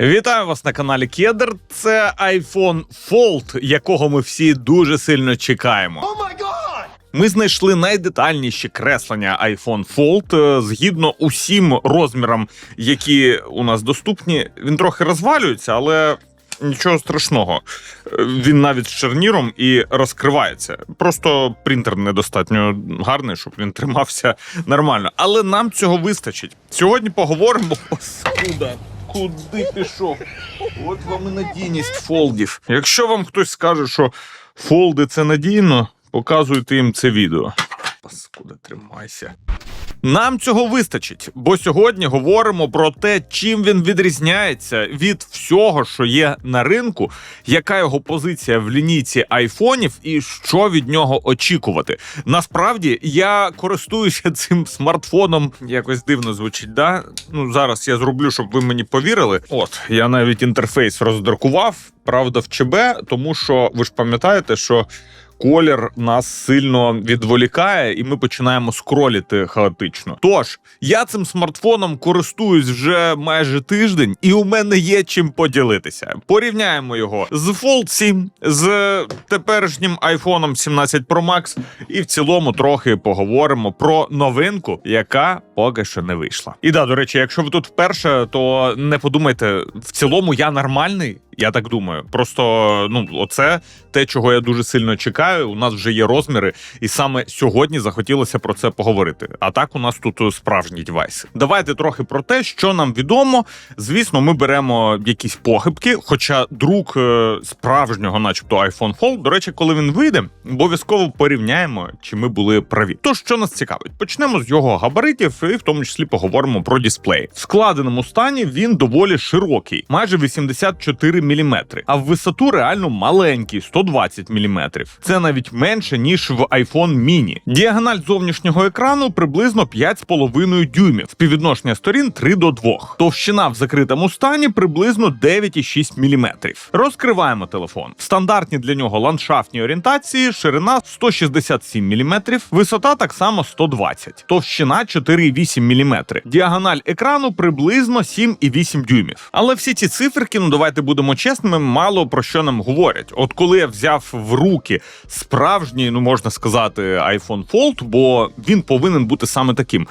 Вітаю вас на каналі Кедр. Це iPhone Fold, якого ми всі дуже сильно чекаємо. Ми знайшли найдетальніші креслення iPhone Fold е, згідно усім розмірам, які у нас доступні. Він трохи розвалюється, але нічого страшного. Він навіть з шарніром і розкривається. Просто принтер недостатньо гарний, щоб він тримався нормально. Але нам цього вистачить. Сьогодні поговоримо. Паскуда, Куди пішов? От вам і надійність фолдів. Якщо вам хтось скаже, що фолди це надійно, показуйте їм це відео. Паскуда, тримайся. Нам цього вистачить, бо сьогодні говоримо про те, чим він відрізняється від всього, що є на ринку, яка його позиція в лінійці айфонів і що від нього очікувати. Насправді я користуюся цим смартфоном. Якось дивно звучить. Да? Ну зараз я зроблю, щоб ви мені повірили. От я навіть інтерфейс роздрукував, правда, в ЧБ, тому що ви ж пам'ятаєте, що. Колір нас сильно відволікає, і ми починаємо скроліти хаотично. Тож я цим смартфоном користуюсь вже майже тиждень, і у мене є чим поділитися. Порівняємо його з Fold 7, з теперішнім iPhone 17 Pro Max, і в цілому трохи поговоримо про новинку, яка поки що не вийшла. І да, до речі, якщо ви тут вперше, то не подумайте, в цілому я нормальний. Я так думаю. Просто ну, оце те, чого я дуже сильно чекаю. У нас вже є розміри, і саме сьогодні захотілося про це поговорити. А так у нас тут справжні девайси. Давайте трохи про те, що нам відомо. Звісно, ми беремо якісь похибки. Хоча друк е, справжнього, начебто, iPhone Fold, до речі, коли він вийде, обов'язково порівняємо, чи ми були праві. То що нас цікавить, почнемо з його габаритів, і в тому числі поговоримо про дисплей. В складеному стані він доволі широкий, майже 84 мм, а в висоту реально маленький 120 мм. Це навіть менше ніж в iPhone mini. Діагональ зовнішнього екрану приблизно 5,5 дюймів. Співвідношення сторін 3 до 2. Товщина в закритому стані приблизно 9,6 мм. Розкриваємо телефон. Стандартні для нього ландшафтні орієнтації, ширина 167 мм, висота так само 120, товщина 4,8 мм. Діагональ екрану приблизно 7,8 дюймів. Але всі ці циферки, ну давайте будемо чесними, мало про що нам говорять. От коли я взяв в руки справжній, ну можна сказати, iPhone Fold, бо він повинен бути саме таким.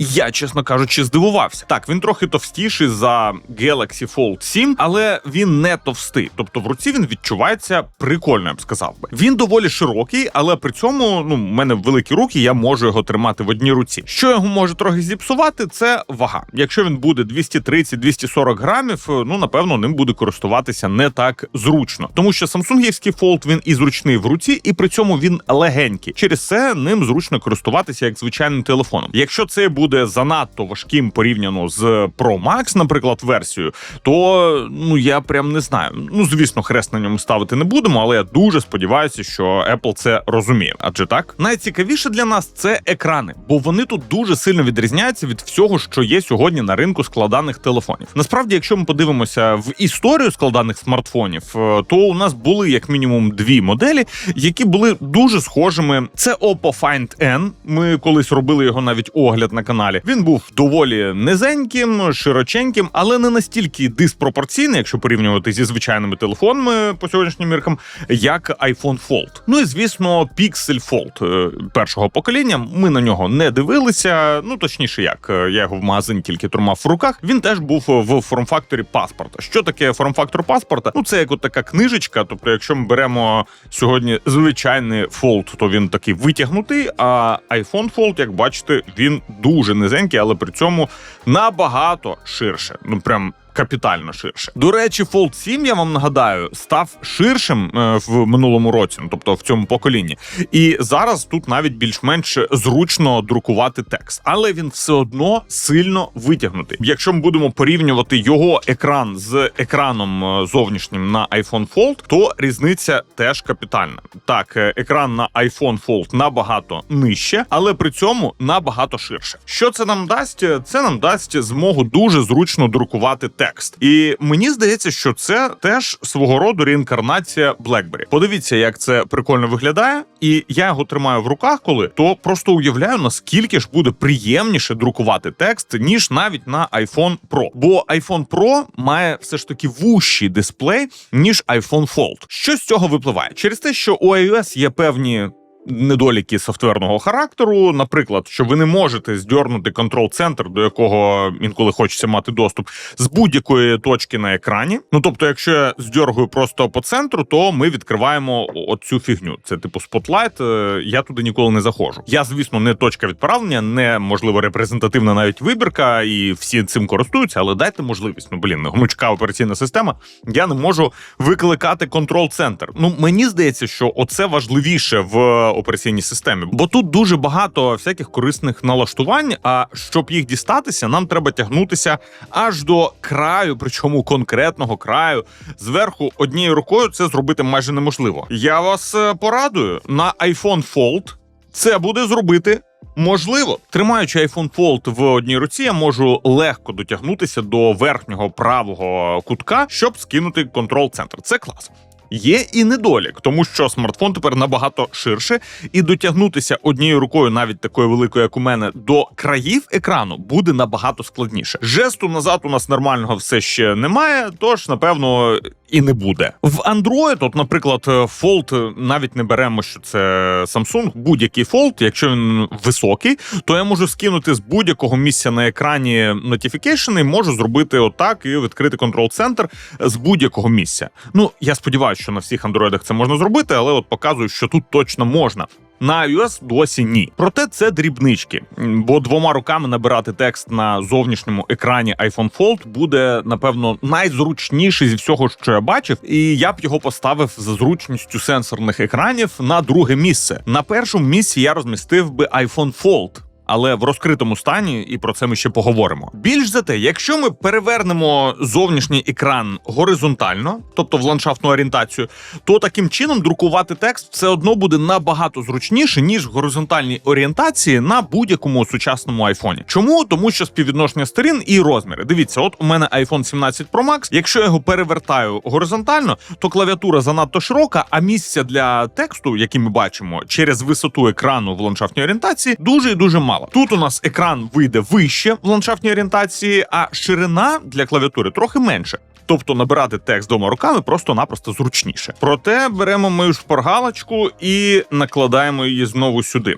Я, чесно кажучи, здивувався. Так, він трохи товстіший за Galaxy Fold 7, але він не товстий. Тобто в руці він відчувається прикольно, я б сказав би. Він доволі широкий, але при цьому ну, в мене великі руки, я можу його тримати в одній руці. Що його може трохи зіпсувати, це вага. Якщо він буде 230-240 грамів, ну напевно, ним буде користуватися не так зручно, тому що самсунгівський Fold він і зручний в руці, і при цьому він легенький. Через це ним зручно користуватися як звичайним телефоном. Якщо це буде занадто важким порівняно з Pro Max, наприклад, версією, то ну я прям не знаю. Ну звісно, хрест на ньому ставити не будемо, але я дуже сподіваюся, що Apple це розуміє. Адже так найцікавіше для нас це екрани, бо вони тут дуже сильно відрізняються від всього, що є сьогодні на ринку складаних телефонів. Насправді, якщо ми подивимося в історію складаних смартфонів, е, то у нас були як мінімум дві моделі, які були дуже схожими. Це Oppo Find N. Ми колись робили його навіть огляд на каналі. Він був доволі низеньким, широченьким, але не настільки диспропорційний, якщо порівнювати зі звичайними телефонами по сьогоднішнім міркам, як iPhone Fold. Ну і звісно, Pixel Fold е, першого покоління. Ми на нього не дивилися. Ну точніше, як е, я його в магазині тільки тримав в руках. Він теж був в форм-факторі паспорта. Що таке форм-фактор паспорта? Ну це як от така книжечка. Тобто, якщо ми беремо сьогодні звичайний Fold, то він такий витягнутий. А iPhone Fold, як бачите, він дуже низенький, але при цьому набагато ширше. Ну прям. Капітально ширше. До речі, Fold 7, я вам нагадаю, став ширшим е, в минулому році, ну тобто в цьому поколінні. І зараз тут навіть більш-менш зручно друкувати текст, але він все одно сильно витягнутий. Якщо ми будемо порівнювати його екран з екраном е, зовнішнім на iPhone Fold, то різниця теж капітальна. Так, е, екран на iPhone Fold набагато нижче, але при цьому набагато ширше. Що це нам дасть? Це нам дасть змогу дуже зручно друкувати текст. Текст. І мені здається, що це теж свого роду реінкарнація BlackBerry. Подивіться, як це прикольно виглядає, і я його тримаю в руках, коли то просто уявляю, наскільки ж буде приємніше друкувати текст, ніж навіть на iPhone Pro. Бо iPhone Pro має все ж таки вущий дисплей, ніж iPhone Fold. Що з цього випливає? Через те, що у iOS є певні недоліки софтверного характеру, наприклад, що ви не можете здьорнути контрол-центр, до якого інколи хочеться мати доступ з будь-якої точки на екрані. Ну тобто, якщо я здьоргую просто по центру, то ми відкриваємо оцю фігню. Це типу спотлайт. е, Я туди ніколи не заходжу. Я, звісно, не точка відправлення, не можливо репрезентативна навіть вибірка, і всі цим користуються, але дайте можливість. Ну блін, гнучка операційна система. Я не можу викликати контрол-центр. Ну мені здається, що оце важливіше в операційній системі, бо тут дуже багато всяких корисних налаштувань. А щоб їх дістатися, нам треба тягнутися аж до краю, причому конкретного краю. Зверху однією рукою це зробити майже неможливо. Я вас е, порадую на iPhone Fold це буде зробити. Можливо, тримаючи iPhone Fold в одній руці, я можу легко дотягнутися до верхнього правого кутка, щоб скинути контрол-центр. Це клас. Є і недолік, тому що смартфон тепер набагато ширше, і дотягнутися однією рукою, навіть такою великою, як у мене, до країв екрану буде набагато складніше. Жесту назад у нас нормального все ще немає, тож напевно і не буде. В Android, от, наприклад, Fold навіть не беремо, що це Samsung, будь-який Fold, якщо він високий, то я можу скинути з будь-якого місця на екрані notification і можу зробити отак і відкрити контрол-центр з будь-якого місця. Ну я сподіваюся, що на всіх андроїдах це можна зробити, але от показую, що тут точно можна. На iOS досі ні. Проте це дрібнички, бо двома руками набирати текст на зовнішньому екрані iPhone Fold буде напевно найзручніший зі всього, що я бачив, і я б його поставив за зручністю сенсорних екранів на друге місце. На першому місці я розмістив би iPhone Fold. Але в розкритому стані, і про це ми ще поговоримо. Більш за те, якщо ми перевернемо зовнішній екран горизонтально, тобто в ландшафтну орієнтацію, то таким чином друкувати текст все одно буде набагато зручніше ніж в горизонтальній орієнтації на будь-якому сучасному айфоні. Чому? Тому що співвідношення сторін і розміри. Дивіться, от у мене iPhone 17 Pro Max, Якщо я його перевертаю горизонтально, то клавіатура занадто широка, а місця для тексту, який ми бачимо через висоту екрану в ландшафтній орієнтації, дуже і дуже мало. Тут у нас екран вийде вище в ландшафтній орієнтації, а ширина для клавіатури трохи менше. Тобто набирати текст двома руками просто-напросто зручніше. Проте беремо мою шпаргалочку і накладаємо її знову сюди.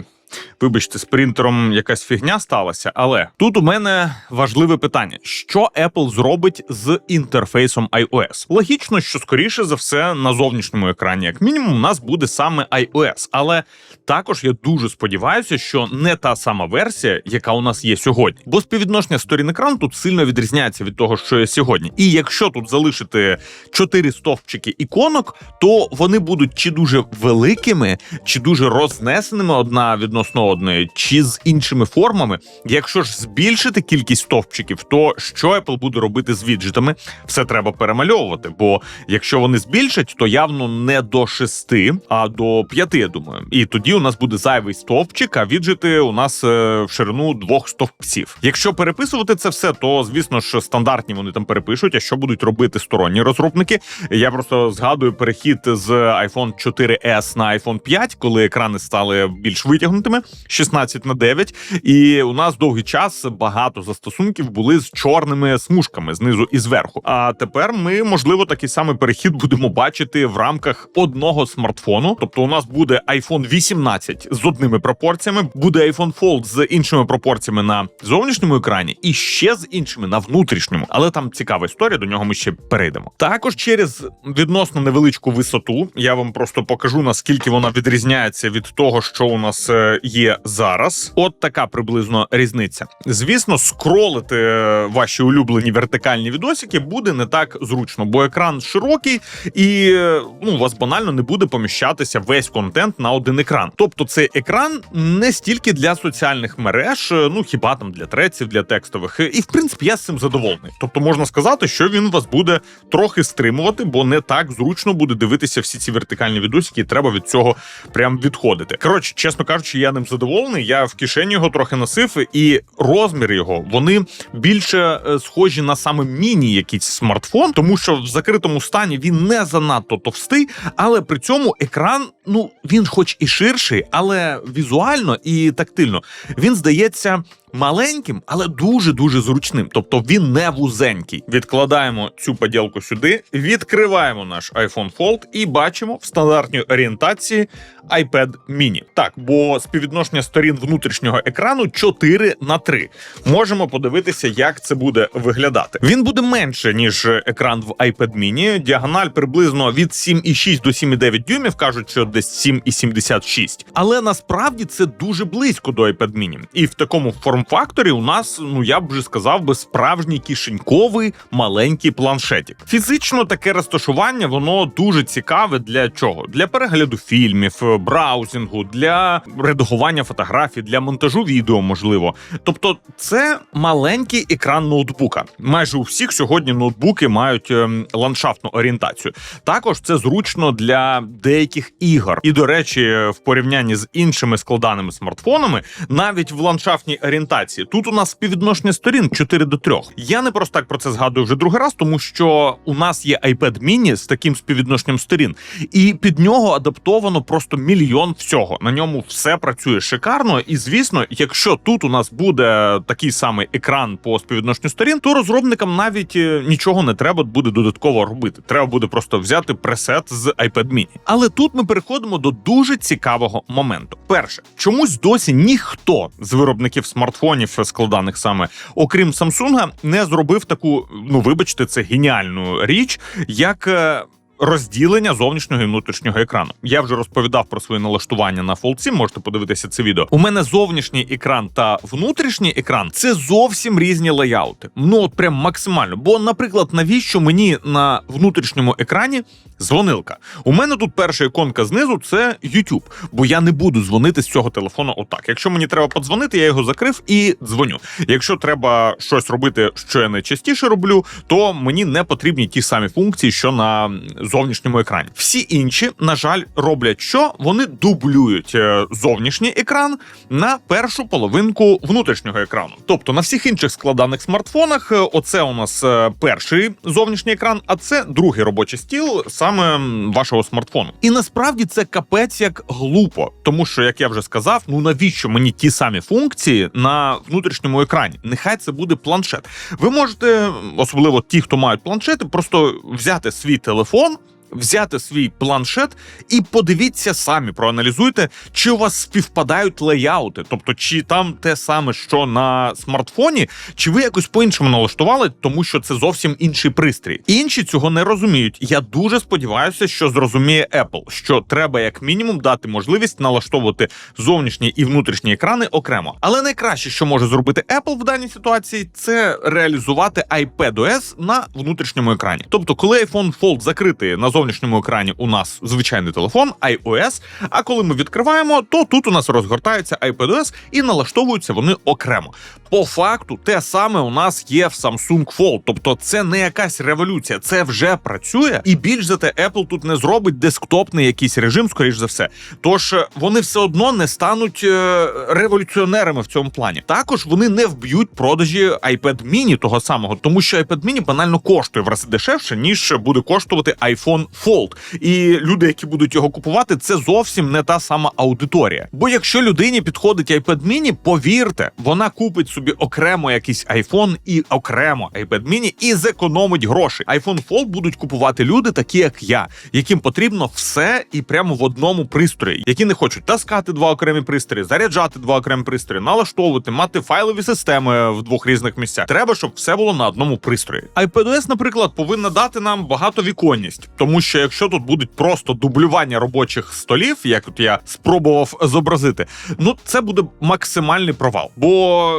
Вибачте, з принтером якась фігня сталася, але тут у мене важливе питання: що Apple зробить з інтерфейсом iOS? Логічно, що скоріше за все на зовнішньому екрані, як мінімум, у нас буде саме iOS. Але також я дуже сподіваюся, що не та сама версія, яка у нас є сьогодні, бо співвідношення сторін екрану тут сильно відрізняється від того, що є сьогодні. І якщо тут залишити чотири стовпчики іконок, то вони будуть чи дуже великими, чи дуже рознесеними одна відносно одної, чи з іншими формами. Якщо ж збільшити кількість стовпчиків, то що Apple буде робити з віджитами? Все треба перемальовувати. Бо якщо вони збільшать, то явно не до шести, а до п'яти, я думаю. І тоді у нас буде зайвий стовпчик, а віджити у нас е, в ширину двох стовпців. Якщо переписувати це все, то звісно ж стандартні вони там перепишуть. А що будуть робити сторонні розробники? Я просто згадую перехід з iPhone 4S на iPhone 5, коли екрани стали більш витягнутими. 16 на 9, і у нас довгий час багато застосунків були з чорними смужками знизу і зверху. А тепер ми, можливо, такий самий перехід будемо бачити в рамках одного смартфону. Тобто, у нас буде iPhone 18 з одними пропорціями, буде iPhone Fold з іншими пропорціями на зовнішньому екрані, і ще з іншими на внутрішньому. Але там цікава історія, до нього ми ще перейдемо. Також через відносно невеличку висоту я вам просто покажу наскільки вона відрізняється від того, що у нас е, зараз. От така приблизно різниця. Звісно, скролити е, ваші улюблені вертикальні відосики буде не так зручно, бо екран широкий, і е, ну у вас банально не буде поміщатися весь контент на один екран. Тобто, цей екран не стільки для соціальних мереж, е, ну хіба там для треців, для текстових. І в принципі я з цим задоволений. Тобто можна сказати, що він вас буде трохи стримувати, бо не так зручно буде дивитися всі ці вертикальні відосики, і треба від цього прям відходити. Коротше, чесно кажучи, я ним задоволений задоволений. Я в кишені його трохи носив, і розмір його вони більше е, схожі на саме міні якийсь смартфон, тому що в закритому стані він не занадто товстий, але при цьому екран, ну він, хоч і ширший, але візуально і тактильно він здається. Маленьким, але дуже дуже зручним. Тобто він не вузенький. Відкладаємо цю поділку сюди, відкриваємо наш iPhone Fold і бачимо в стандартній орієнтації iPad mini. Так, бо співвідношення сторін внутрішнього екрану 4 на 3. Можемо подивитися, як це буде виглядати. Він буде менше ніж екран в iPad mini. Діагональ приблизно від 7,6 до 7,9 дюймів. кажуть, що десь 7,76. Але насправді це дуже близько до iPad mini. І в такому форм-факторі у нас, ну я б вже сказав би, справжній кишеньковий маленький планшетик. Фізично таке розташування воно дуже цікаве для чого? Для перегляду фільмів, браузінгу, для редагування фотографій, для монтажу відео, можливо. Тобто, це маленький екран ноутбука. Майже у всіх сьогодні ноутбуки мають ем, ландшафтну орієнтацію. Також це зручно для деяких ігор. І до речі, в порівнянні з іншими складаними смартфонами, навіть в ландшафтній орієнтації, тут у нас співвідношення сторін 4 до 3. Я не просто так про це згадую вже другий раз, тому що у нас є iPad mini з таким співвідношенням сторін, і під нього адаптовано просто мільйон всього. На ньому все працює шикарно. І звісно, якщо тут у нас буде такий самий екран по співвідношенню сторін, то розробникам навіть е, нічого не треба буде додатково робити. Треба буде просто взяти пресет з iPad mini. Але тут ми переходимо до дуже цікавого моменту. Перше, чомусь досі ніхто з виробників смартфонів складаних саме, окрім Samsung, не зробив таку, ну вибачте, це геніальну річ, як. е, Розділення зовнішнього і внутрішнього екрану. Я вже розповідав про свої налаштування на Fold 7, можете подивитися це відео. У мене зовнішній екран та внутрішній екран це зовсім різні леяути. Ну от прям максимально. Бо, наприклад, навіщо мені на внутрішньому екрані дзвонилка? У мене тут перша іконка знизу це YouTube, бо я не буду дзвонити з цього телефону отак. Якщо мені треба подзвонити, я його закрив і дзвоню. Якщо треба щось робити, що я найчастіше роблю, то мені не потрібні ті самі функції, що на зовнішньому екрані. Всі інші, на жаль, роблять що вони дублюють е, зовнішній екран на першу половинку внутрішнього екрану. Тобто на всіх інших складаних смартфонах, е, оце у нас е, перший зовнішній екран, а це другий робочий стіл саме вашого смартфону. І насправді це капець як глупо, тому що, як я вже сказав, ну навіщо мені ті самі функції на внутрішньому екрані? Нехай це буде планшет. Ви можете, особливо ті, хто мають планшети, просто взяти свій телефон. Взяти свій планшет і подивіться самі, проаналізуйте, чи у вас співпадають леяути, тобто чи там те саме, що на смартфоні, чи ви якось по-іншому налаштували, тому що це зовсім інший пристрій. Інші цього не розуміють. Я дуже сподіваюся, що зрозуміє Apple, що треба як мінімум дати можливість налаштовувати зовнішні і внутрішні екрани окремо. Але найкраще, що може зробити Apple в даній ситуації, це реалізувати iPadOS на внутрішньому екрані. Тобто, коли iPhone Fold закритий на зовнішньому екрані, у нас звичайний телефон, iOS, А коли ми відкриваємо, то тут у нас розгортається iPadOS і налаштовуються вони окремо. По факту, те саме у нас є в Samsung Fold. Тобто, це не якась революція, це вже працює, і більш за те, Apple тут не зробить десктопний якийсь режим, скоріш за все. Тож е, вони все одно не стануть е, революціонерами в цьому плані. Також вони не вб'ють продажі iPad mini того самого, тому що iPad mini банально коштує в рази дешевше, ніж буде коштувати iPhone Fold. І люди, які будуть його купувати, це зовсім не та сама аудиторія. Бо якщо людині підходить iPad mini, повірте, вона купить собі окремо якийсь iPhone і окремо iPad mini і зекономить гроші. iPhone Fold будуть купувати люди, такі як я, яким потрібно все і прямо в одному пристрої, які не хочуть таскати два окремі пристрої, заряджати два окремі пристрої, налаштовувати, мати файлові системи в двох різних місцях. Треба, щоб все було на одному пристрої. iPadOS, наприклад, повинна дати нам багатовіконність, тому що якщо тут будуть просто дублювання робочих столів, як от я спробував зобразити, ну це буде максимальний провал. Бо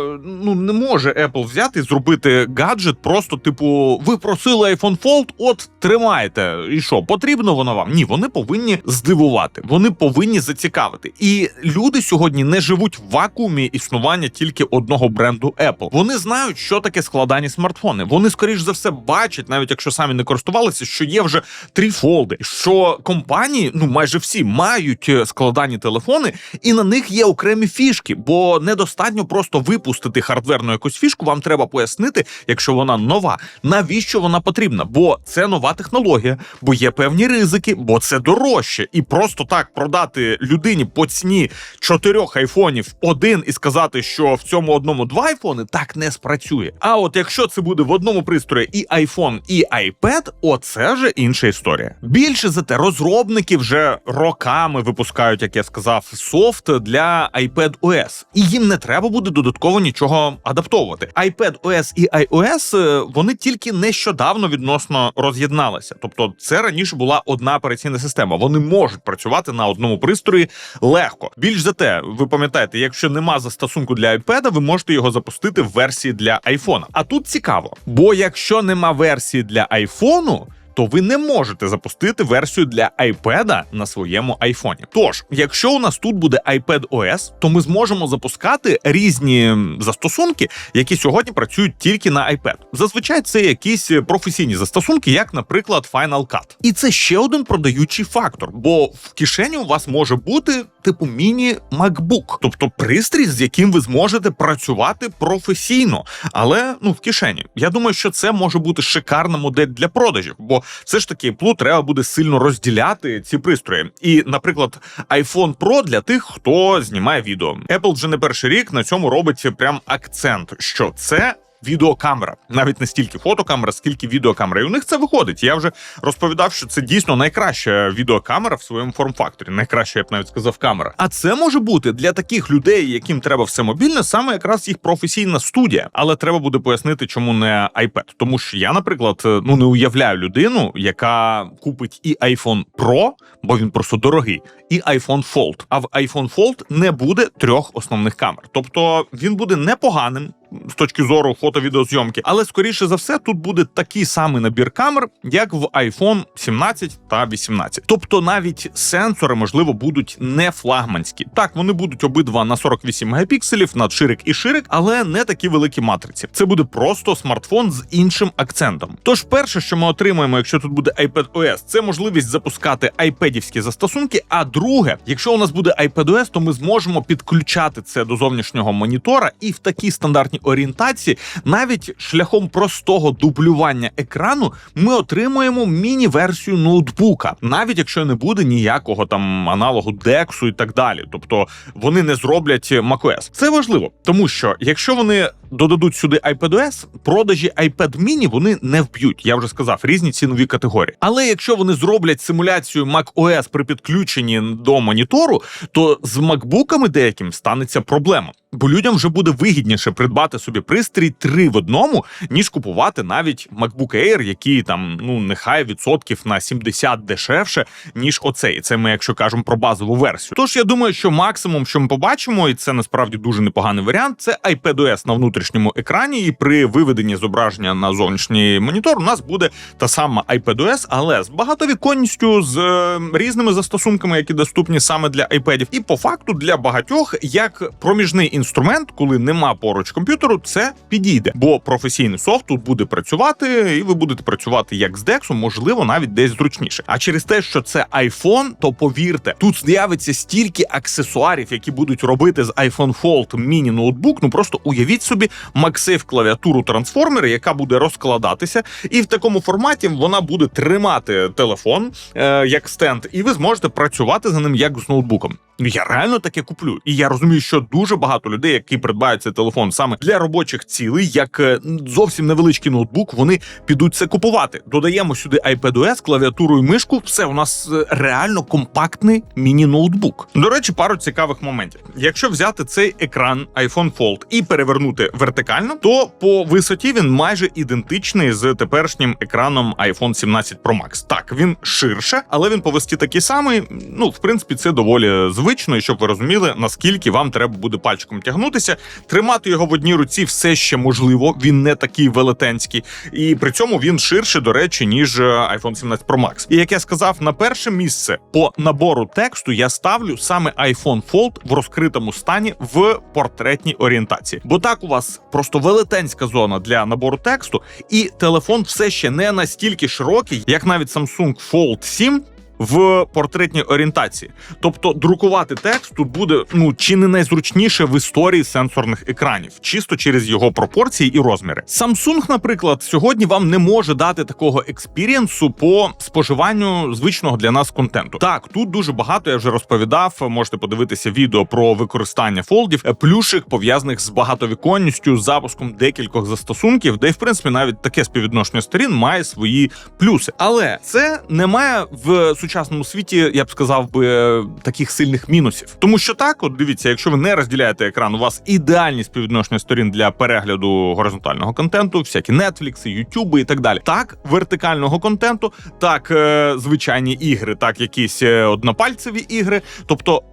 ну не може Apple взяти і зробити гаджет, просто типу, ви просили iPhone Fold, от тримайте. І що, потрібно воно вам? Ні, вони повинні здивувати, вони повинні зацікавити. І люди сьогодні не живуть в вакуумі існування тільки одного бренду Apple. Вони знають, що таке складані смартфони. Вони, скоріш за все, бачать, навіть якщо самі не користувалися, що є вже три фолди, що компанії, ну майже всі мають е, складані телефони, і на них є окремі фішки, бо недостатньо просто випустити хардверну якусь фішку. Вам треба пояснити, якщо вона нова, навіщо вона потрібна? Бо це нова технологія, бо є певні ризики, бо це дорожче, і просто так продати людині по ціні чотирьох айфонів один і сказати, що в цьому одному два айфони, так не спрацює. А от якщо це буде в одному пристрої і iPhone, і iPad, оце вже інша історія. Більше за те, розробники вже роками випускають, як я сказав, софт для iPad OS. і їм не треба буде додатково нічого адаптовувати. iPad OS і iOS е, вони тільки нещодавно відносно роз'єдналися. Тобто, це раніше була одна операційна система. Вони можуть працювати на одному пристрої легко. Більш за те, ви пам'ятаєте, якщо нема застосунку для iPad, ви можете його запустити в версії для iPhone. А тут цікаво, бо якщо нема версії для iPhone, то ви не можете запустити версію для iPad на своєму айфоні. Тож, якщо у нас тут буде iPad OS, то ми зможемо запускати різні застосунки, які сьогодні працюють тільки на iPad. Зазвичай це якісь професійні застосунки, як, наприклад, Final Cut. І це ще один продаючий фактор, бо в кишені у вас може бути типу міні MacBook, тобто пристрій, з яким ви зможете працювати професійно, але ну в кишені. Я думаю, що це може бути шикарна модель для продажів, бо все ж таки Apple треба буде сильно розділяти ці пристрої. І, наприклад, iPhone Pro для тих, хто знімає відео. Apple вже не перший рік на цьому робить прям акцент, що це. Відеокамера, навіть не стільки фотокамера, скільки відеокамера. І у них це виходить. Я вже розповідав, що це дійсно найкраща відеокамера в своєму форм-факторі. Найкраща, я б навіть сказав, камера. А це може бути для таких людей, яким треба все мобільне, саме якраз їх професійна студія. Але треба буде пояснити, чому не iPad. Тому що я, наприклад, ну не уявляю людину, яка купить і iPhone Pro, бо він просто дорогий, і iPhone Fold. А в iPhone Fold не буде трьох основних камер. Тобто він буде непоганим з точки зору фото-відеозйомки, але скоріше за все тут буде такий самий набір камер, як в iPhone 17 та 18. Тобто навіть сенсори, можливо, будуть не флагманські. Так, вони будуть обидва на 48 мегапікселів, на ширик і ширик, але не такі великі матриці. Це буде просто смартфон з іншим акцентом. Тож, перше, що ми отримаємо, якщо тут буде iPad OS, це можливість запускати айпедівські застосунки. А друге, якщо у нас буде iPad OS, то ми зможемо підключати це до зовнішнього монітора і в такій стандартній орієнтації, навіть шляхом простого дублювання екрану, ми отримуємо міні-версію ноутбука, навіть якщо не буде ніякого там аналогу DeX і так далі. Тобто вони не зроблять macOS. Це важливо, тому що якщо вони додадуть сюди iPadOS, продажі iPad mini вони не вб'ють. Я вже сказав, різні цінові категорії. Але якщо вони зроблять симуляцію macOS при підключенні до монітору, то з макбуками деяким станеться проблема. Бо людям вже буде вигідніше придбати собі пристрій три в одному, ніж купувати навіть MacBook Air, який там ну нехай відсотків на 70 дешевше, ніж оцей. Це ми, якщо кажемо про базову версію. Тож я думаю, що максимум, що ми побачимо, і це насправді дуже непоганий варіант, це iPadOS на внутрішньому екрані, і при виведенні зображення на зовнішній монітор у нас буде та сама iPadOS, але з багатовіконністю, з е, різними застосунками, які доступні саме для iPadів. І по факту для багатьох як проміжний інструмент, коли нема поруч комп'ютеру, це підійде, бо професійний софт тут буде працювати, і ви будете працювати як з DeX, можливо, навіть десь зручніше. А через те, що це iPhone, то повірте, тут з'явиться стільки аксесуарів, які будуть робити з iPhone Fold міні ноутбук. Ну просто уявіть собі MagSafe клавіатуру трансформера, яка буде розкладатися, і в такому форматі вона буде тримати телефон е, як стенд, і ви зможете працювати за ним як з ноутбуком. Ну, Я реально таке куплю, і я розумію, що дуже багато людей, які придбають цей телефон саме для робочих цілей, як е, зовсім невеличкий ноутбук, вони підуть це купувати. Додаємо сюди iPadOS, клавіатуру і мишку. Все у нас е, реально компактний міні-ноутбук. До речі, пару цікавих моментів. Якщо взяти цей екран iPhone Fold і перевернути вертикально, то по висоті він майже ідентичний з теперішнім екраном iPhone 17 Pro Max. Так, він ширше, але він по висоті такий самий. Ну, в принципі, це доволі звично, і щоб ви розуміли, наскільки вам треба буде пальчиком тягнутися, тримати його в одній одній руці все ще можливо. Він не такий велетенський, і при цьому він ширше, до речі, ніж е, iPhone 17 Pro Max. І як я сказав, на перше місце по набору тексту я ставлю саме iPhone Fold в розкритому стані в портретній орієнтації. Бо так у вас просто велетенська зона для набору тексту, і телефон все ще не настільки широкий, як навіть Samsung Fold 7, в портретній орієнтації. Тобто друкувати текст тут буде ну чи не найзручніше в історії сенсорних екранів, чисто через його пропорції і розміри. Samsung, наприклад, сьогодні вам не може дати такого експірієнсу по споживанню звичного для нас контенту. Так, тут дуже багато я вже розповідав. Можете подивитися відео про використання фолдів, е, плюшек пов'язаних з багатовіконністю, запуском декількох застосунків, де в принципі навіть таке співвідношення сторін має свої плюси. Але це не має в сучасному світі, я б сказав би, таких сильних мінусів. Тому що так, от дивіться, якщо ви не розділяєте екран, у вас ідеальні співвідношення сторін для перегляду горизонтального контенту, всякі Netflix, YouTube і так далі. Так, вертикального контенту, так е, звичайні ігри, так якісь е, однопальцеві ігри, тобто.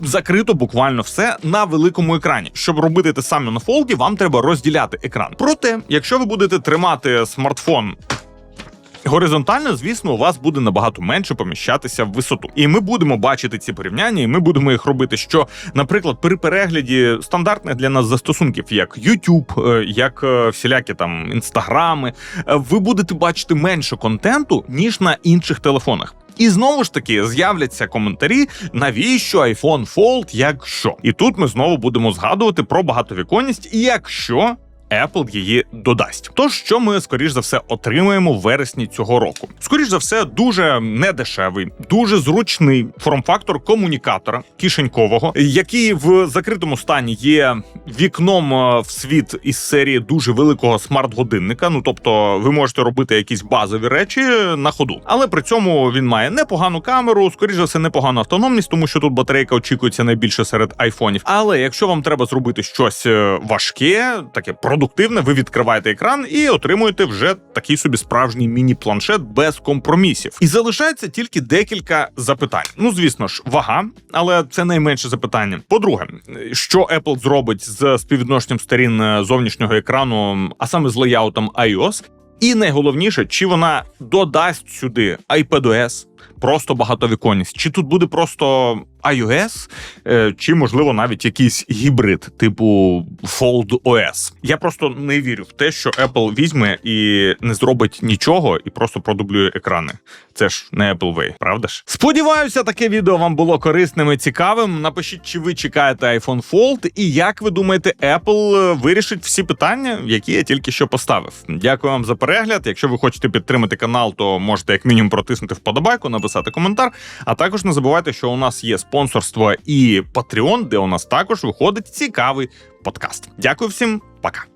Закрито буквально все на великому екрані. Щоб робити те саме на фолді, вам треба розділяти екран. Проте, якщо ви будете тримати смартфон Горизонтально, звісно, у вас буде набагато менше поміщатися в висоту, і ми будемо бачити ці порівняння, і ми будемо їх робити. Що, наприклад, при перегляді стандартних для нас застосунків, як YouTube, е, як е, всілякі там інстаграми, е, ви будете бачити менше контенту ніж на інших телефонах. І знову ж таки з'являться коментарі, навіщо iPhone Fold, якщо. І тут ми знову будемо згадувати про багатовіконність, якщо Apple її додасть. Тож, що ми скоріш за все отримаємо в вересні цього року? Скоріш за все, дуже недешевий, дуже зручний форм-фактор комунікатора кишенькового, який в закритому стані є вікном е, в світ із серії дуже великого смарт-годинника. Ну тобто, ви можете робити якісь базові речі на ходу, але при цьому він має непогану камеру, скоріш за все, непогану автономність, тому що тут батарейка очікується найбільше серед айфонів. Але якщо вам треба зробити щось е, важке, таке продуктивне, ви відкриваєте екран і отримуєте вже такий собі справжній міні-планшет без компромісів. І залишається тільки декілька запитань. Ну, звісно ж, вага, але це найменше запитання. По-друге, що Apple зробить з співвідношенням сторін е, зовнішнього екрану, а саме з леяутом iOS. І найголовніше, чи вона додасть сюди iPadOS, просто багатовіконність, чи тут буде просто iOS, е, чи можливо навіть якийсь гібрид, типу Fold OS. Я просто не вірю в те, що Apple візьме і не зробить нічого, і просто продублює екрани. Це ж не Apple Way, правда ж? Сподіваюся, таке відео вам було корисним і цікавим. Напишіть, чи ви чекаєте iPhone Fold, і як ви думаєте, Apple е, вирішить всі питання, які я тільки що поставив. Дякую вам за перегляд. Якщо ви хочете підтримати канал, то можете як мінімум протиснути вподобайку, написати коментар. А також не забувайте, що у нас є спонсорство і Patreon, де у нас також виходить цікавий подкаст. Дякую всім, пока.